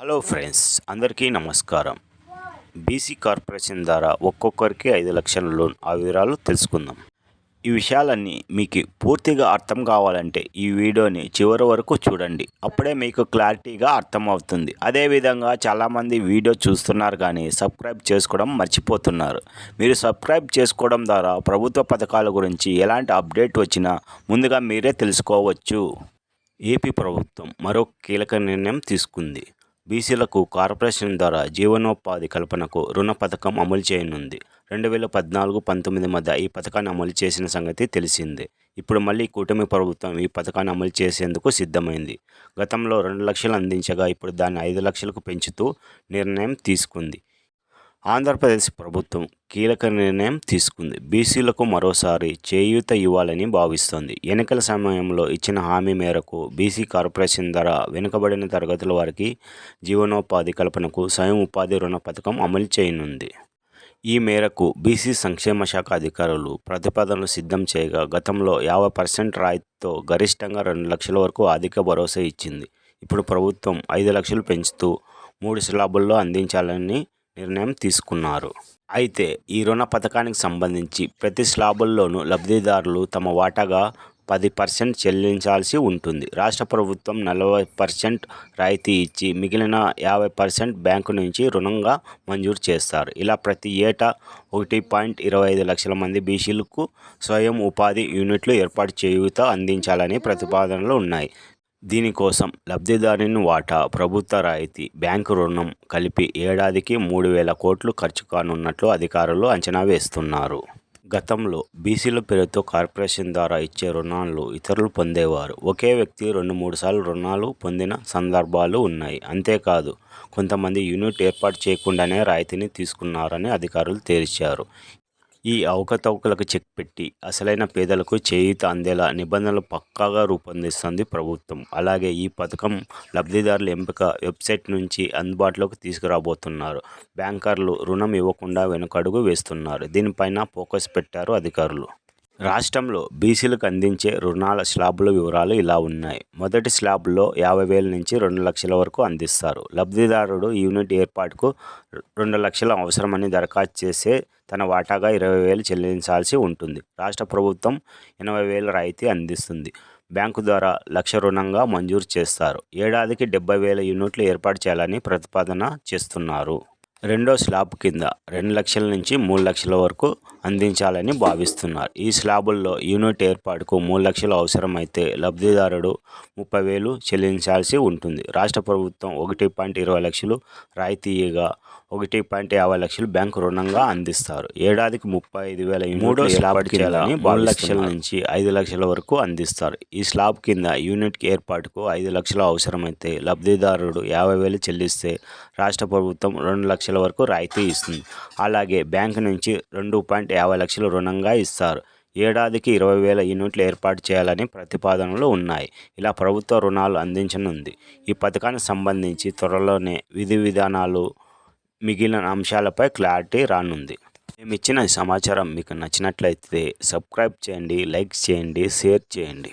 Hello friends అందరికీ నమస్కారం. BC corporation ద్వారా ఒక్కొక్కరికి ఐదు లక్షల లోన్ ఆ వివరాలు తెలుసుకుందాం. ఈ విషయాలన్నీ మీకు పూర్తిగా అర్థం కావాలంటే ఈ వీడియోని చివరి వరకు చూడండి. అప్పుడే మీకు క్లారిటీగా అర్థమవుతుంది. అదేవిధంగా చాలామంది వీడియో చూస్తున్నారు కానీ సబ్స్క్రైబ్ చేసుకోవడం మర్చిపోతున్నారు. మీరు సబ్స్క్రైబ్ చేసుకోవడం ద్వారా ప్రభుత్వ పథకాల గురించి ఎలాంటి అప్డేట్ వచ్చినా ముందుగా మీరే తెలుసుకోవచ్చు. ఏపీ ప్రభుత్వం మరో కీలక నిర్ణయం తీసుకుంది. బీసీలకు కార్పొరేషన్ ద్వారా జీవనోపాధి కల్పనకు రుణ పథకం అమలు చేయనుంది. రెండు వేల పద్నాలుగు పంతొమ్మిది మధ్య ఈ పథకాన్ని అమలు చేసిన సంగతి తెలిసిందే. ఇప్పుడు మళ్ళీ కూటమి ప్రభుత్వం ఈ పథకాన్ని అమలు చేసేందుకు సిద్ధమైంది. గతంలో రెండు లక్షలు అందించగా ఇప్పుడు దాన్ని ఐదు లక్షలకు పెంచుతూ నిర్ణయం తీసుకుంది. ఆంధ్రప్రదేశ్ ప్రభుత్వం కీలక నిర్ణయం తీసుకుంది. బీసీలకు మరోసారి చేయూత ఇవ్వాలని భావిస్తోంది. ఎన్నికల సమయంలో ఇచ్చిన హామీ మేరకు బీసీ కార్పొరేషన్ ధర వెనుకబడిన తరగతుల వారికి జీవనోపాధి కల్పనకు స్వయం ఉపాధి రుణ పథకం అమలు చేయనుంది. ఈ మేరకు బీసీ సంక్షేమ శాఖ అధికారులు ప్రతిపాదనలు సిద్ధం చేయగా గతంలో యాభై పర్సెంట్ రాయితీతో గరిష్టంగా రెండు లక్షల వరకు అధిక భరోసా ఇచ్చింది. ఇప్పుడు ప్రభుత్వం ఐదు లక్షలు పెంచుతూ మూడు స్లాబుల్లో అందించాలని నిర్ణయం తీసుకున్నారు. అయితే ఈ రుణ పథకానికి సంబంధించి ప్రతి స్లాబుల్లోనూ లబ్ధిదారులు తమ వాటాగా పది పర్సెంట్ చెల్లించాల్సి ఉంటుంది. రాష్ట్ర ప్రభుత్వం నలభై పర్సెంట్ రాయితీ ఇచ్చి మిగిలిన యాభై పర్సెంట్ బ్యాంకు నుంచి రుణంగా మంజూరు చేస్తారు. ఇలా ప్రతి ఏటా ఒకటి పాయింట్ ఇరవై ఐదు లక్షల మంది బీసీలకు స్వయం ఉపాధి యూనిట్లు ఏర్పాటు చేయూత అందించాలని ప్రతిపాదనలు ఉన్నాయి. దీనికోసం లబ్ధిదారుని వాటా ప్రభుత్వ రాయితీ బ్యాంకు రుణం కలిపి ఏడాదికి మూడు వేల కోట్లు ఖర్చు కానున్నట్లు అధికారులు అంచనా వేస్తున్నారు. గతంలో బీసీల పేరుతో కార్పొరేషన్ ద్వారా ఇచ్చే రుణాలు ఇతరులు పొందేవారు. ఒకే వ్యక్తి రెండు మూడు సార్లు రుణాలు పొందిన సందర్భాలు ఉన్నాయి. అంతేకాదు కొంతమంది యూనిట్ ఏర్పాటు చేయకుండానే రాయితీని తీసుకున్నారని అధికారులు తేల్చారు. ఈ అవకతవకలకు చెక్ పెట్టి అసలైన పేదలకు చేయూత అందేలా నిబంధనలు పక్కాగా రూపొందిస్తుంది ప్రభుత్వం. అలాగే ఈ పథకం లబ్ధిదారుల ఎంపిక వెబ్సైట్ నుంచి అందుబాటులోకి తీసుకురాబోతున్నారు. బ్యాంకర్లు రుణం ఇవ్వకుండా వెనుకడుగు వేస్తున్నారు. దీనిపైన ఫోకస్ పెట్టారు అధికారులు. రాష్ట్రంలో బీసీలకు అందించే రుణాల స్లాబుల వివరాలు ఇలా ఉన్నాయి. మొదటి స్లాబ్లో యాభై వేల నుంచి రెండు లక్షల వరకు అందిస్తారు. లబ్ధిదారుడు యూనిట్ ఏర్పాటుకు రెండు లక్షల అవసరమని దరఖాస్తు చేసే తన వాటాగా ఇరవై వేలు చెల్లించాల్సి ఉంటుంది. రాష్ట్ర ప్రభుత్వం ఎనభై వేల రాయితీ అందిస్తుంది. బ్యాంకు ద్వారా లక్ష రుణంగా మంజూరు చేస్తారు. ఏడాదికి డెబ్బై వేల యూనిట్లు ఏర్పాటు చేయాలని ప్రతిపాదన చేస్తున్నారు. రెండో స్లాబ్ కింద రెండు లక్షల నుంచి మూడు లక్షల వరకు అందించాలని భావిస్తున్నారు. ఈ స్లాబుల్లో యూనిట్ ఏర్పాటుకు మూడు లక్షలు అవసరమైతే లబ్ధిదారుడు ముప్పై వేలు చెల్లించాల్సి ఉంటుంది. రాష్ట్ర ప్రభుత్వం ఒకటి పాయింట్ ఇరవై లక్షలు రాయితీగా ఒకటి పాయింట్ యాభై లక్షలు బ్యాంకు రుణంగా అందిస్తారు. ఏడాదికి ముప్పై ఐదు వేల మూడో స్లాబ్ చేయాలని మూడు లక్షల నుంచి ఐదు లక్షల వరకు అందిస్తారు. ఈ స్లాబ్ కింద యూనిట్కి ఏర్పాటుకు ఐదు లక్షలు అవసరమైతే లబ్ధిదారుడు యాభై వేలు చెల్లిస్తే రాష్ట్ర ప్రభుత్వం రెండు లక్షల వరకు రాయితీ ఇస్తుంది. అలాగే బ్యాంకు నుంచి రెండు పాయింట్ యాభై లక్షలు రుణంగా ఇస్తారు. ఏడాదికి ఇరవై వేల యూనిట్లు ఏర్పాటు చేయాలని ప్రతిపాదనలు ఉన్నాయి. ఇలా ప్రభుత్వ రుణాలు అందించనుంది. ఈ పథకానికి సంబంధించి త్వరలోనే విధి విధానాలు మిగిలిన అంశాలపై క్లారిటీ రానుంది. మేము ఇచ్చిన సమాచారం మీకు నచ్చినట్లయితే సబ్స్క్రైబ్ చేయండి లైక్ చేయండి షేర్ చేయండి.